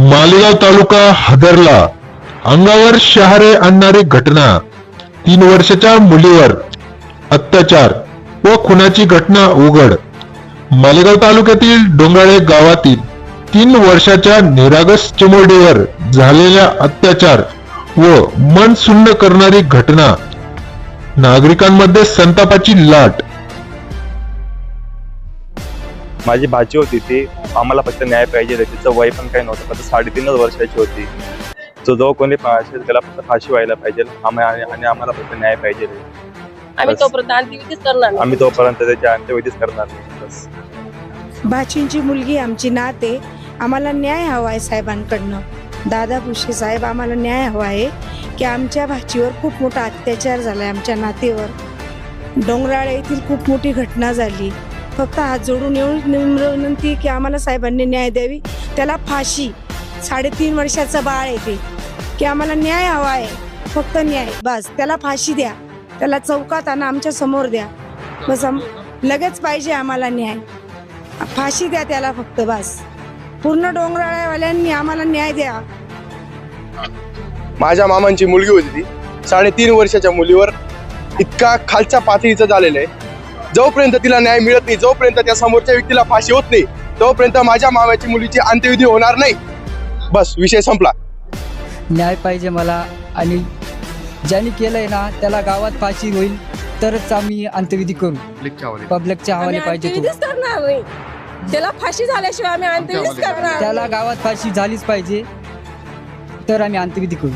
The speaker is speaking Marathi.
मालेगाव तालुका हदरला. अंगावर शहारे आणणारी घटना. तीन वर्षाच्या मुलीवर अत्याचार व खुनाची घटना उघड. मालेगाव तालुक्यातील डोंगाळे गावातील तीन वर्षाच्या निरागस चिमुरडीवर झालेल्या अत्याचार व मन सुन्न करणारी घटना. नागरिकांमध्ये संतापाची लाट. माझी भाची होती ती. आम्हाला फक्त न्याय पाहिजे तिचं वय पण काही नव्हतं फक्त साडेतीनच वर्षाची होती. तो जो कोणी फाशी त्याला फक्त फाशी व्हायला पाहिजे. आणि आम्हाला फक्त न्याय पाहिजे. आम्ही. तोपर्यंत अंत्यविधीच करणार. आम्ही तोपर्यंत त्याची अंत्यविधीच करणार भाचींची मुलगी आमची नात आहे आम्हाला न्याय हवा आहे साहेबांकडनं. दादा भुसे साहेब आम्हाला न्याय हवा आहे की आमच्या भाचीवर खूप मोठा अत्याचार झालाय आमच्या नातेवर. डोंगराळे येथील खूप मोठी घटना झाली. फक्त हात जोडून येऊन निम्र विनंती की आम्हाला साहेबांनी न्याय द्यावी. त्याला फाशी. साडेतीन वर्षाचं बाळ आहे ते. की आम्हाला न्याय हवा आहे. फक्त न्याय. बस. त्याला फाशी द्या. त्याला चौकात आणा आमच्यासमोर द्या. बस लगेच पाहिजे आम्हाला न्याय. फाशी द्या त्याला फक्त. बस. पूर्ण डोंगराळ्यावाल्यांनी आम्हाला न्याय द्या. माझ्या मामांची मुलगी होती ती. साडेतीन वर्षाच्या मुलीवर इतका खालच्या पातळीचं झालेलं आहे. जोपर्यंत तिला न्याय मिळत नाही जोपर्यंत त्या समोरच्या व्यक्तीला फाशी होत नाही तोपर्यंत माझ्या मामाची मुलीची अंत्यविधी होणार नाही. बस विषय संपला. न्याय पाहिजे मला आणि ज्यांनी केलंय ना त्याला गावात फाशी होईल तरच आम्ही अंत्यविधी करू. पब्लिकच्या हवाले. पाहिजे तो. त्याला फाशी झाल्याशिवाय आम्ही अंत्यविधीच करणार त्याला. गावात फाशी झालीच पाहिजे तर आम्ही अंत्यविधी करू.